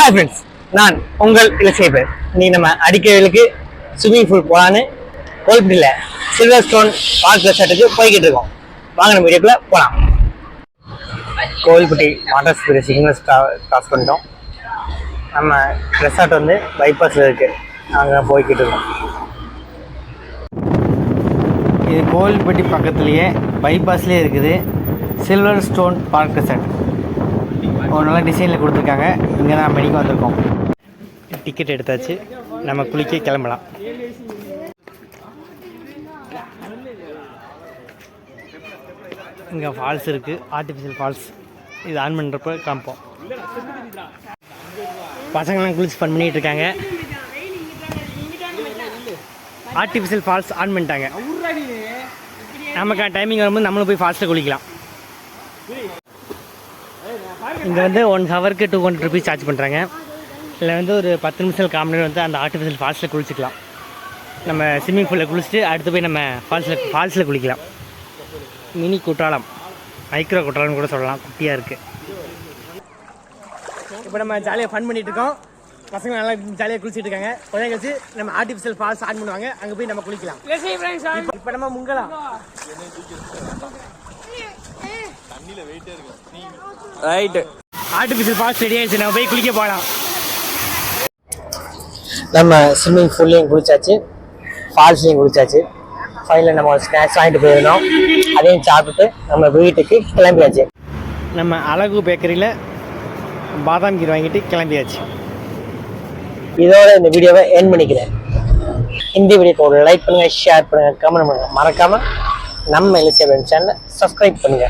Hi friends நான் உங்கள் இலசேபர் இன்னைக்கு நம்ம அடிக்கலுக்கு ஸ்விம்மிங் பூல் போகலான்னு கோல்பிட்டில் சில்வர் ஸ்டோன் பார்க் ரெசார்ட்டுக்கு போய்கிட்டு இருக்கோம். வாங்க நம்ம வீடியோக்குள்ள போகலாம் Kovilpatti water speed signal cross பண்ணிட்டோம். நம்ம ரெசார்ட் வந்து பைபாஸில் இருக்குது அங்கே போய்கிட்டு இருக்கோம். இது கோவில்பட்டி பக்கத்துலேயே பைபாஸ்லேயே இருக்குது சில்வர் ஸ்டோன் பார்க் ரெசார்ட் ஒரு நல்ல டிசைனில் கொடுத்துருக்காங்க. இங்கே தான் மணிக்கு வந்திருக்கோம். டிக்கெட் எடுத்தாச்சு. நம்ம குளிக்க கிளம்பலாம். இங்கே ஃபால்ஸ் இருக்குது ஆர்டிஃபிஷியல் ஃபால்ஸ் இது ஆன் பண்ணுறப்ப காமிப்போம் பசங்களாம் குளிச்சு ஃபன் பண்ணிகிட்டு இருக்காங்க. ஆர்டிஃபிஷியல் ஃபால்ஸ் ஆன் பண்ணிட்டாங்க. நமக்கு டைமிங் வரும்போது நம்மளும் போய் ஃபால்ஸில் குளிக்கலாம். இங்கே வந்து ஒன் ஹவருக்கு டூ ஹண்ட்ரட் ருபீஸ் சார்ஜ் பண்ணுறாங்க இதில் வந்து ஒரு பத்து நிமிஷம் காமன் வந்து அந்த ஆர்டிஃபிஷியல் ஃபால்ஸில் குளிச்சுக்கலாம். நம்ம ஸ்விம்மிங் பூலில் குளிச்சுட்டு அடுத்து போய் நம்ம ஃபால்ஸில் ஃபால்ஸில் குளிக்கலாம். மினி குற்றாலம் மைக்ரோ குற்றாலம் கூட சொல்லலாம். குட்டியாக இருக்குது இப்போ நம்ம ஜாலியாக ஃபன் பண்ணிட்டு இருக்கோம். பசங்க நல்லா ஜாலியாக குளிச்சுட்டு இருக்காங்க. கொஞ்ச நேரம் கழிச்சு நம்ம ஆர்டிஃபிஷியல் ஃபால்ஸ் ஆன் பண்ணுவாங்க. அங்கே போய் நம்ம குளிக்கலாம். இப்போ நம்ம முங்கலாம் ரைட்டு ஆர்டிஃபிஷியல் ஃபால்ஸ் ரெடி ஆயிடுச்சு நம்ம போய் குளிக்க போகலாம் நம்ம ஸ்விம்மிங் ஃபூல்லையும் குளிச்சாச்சு ஃபால்ஸ்லையும் குளிச்சாச்சு. ஃபைனலில் நம்ம ஸ்நாக்ஸ் வாங்கிட்டு போயிருந்தோம். அதையும் சாப்பிட்டு நம்ம வீட்டுக்கு கிளம்பியாச்சு. நம்ம அழகு பேக்கரியில் பாதாம் கீர் வாங்கிட்டு கிளம்பியாச்சு. இதோட இந்த வீடியோவை என் பண்ணிக்கிறேன். இந்த வீடியோக்கு ஒரு லைக் பண்ணுங்க ஷேர் பண்ணுங்க கமெண்ட் பண்ணுங்க. மறக்காம நம்ம எலிசேபன் சேனலை சப்ஸ்கிரைப் பண்ணுங்க.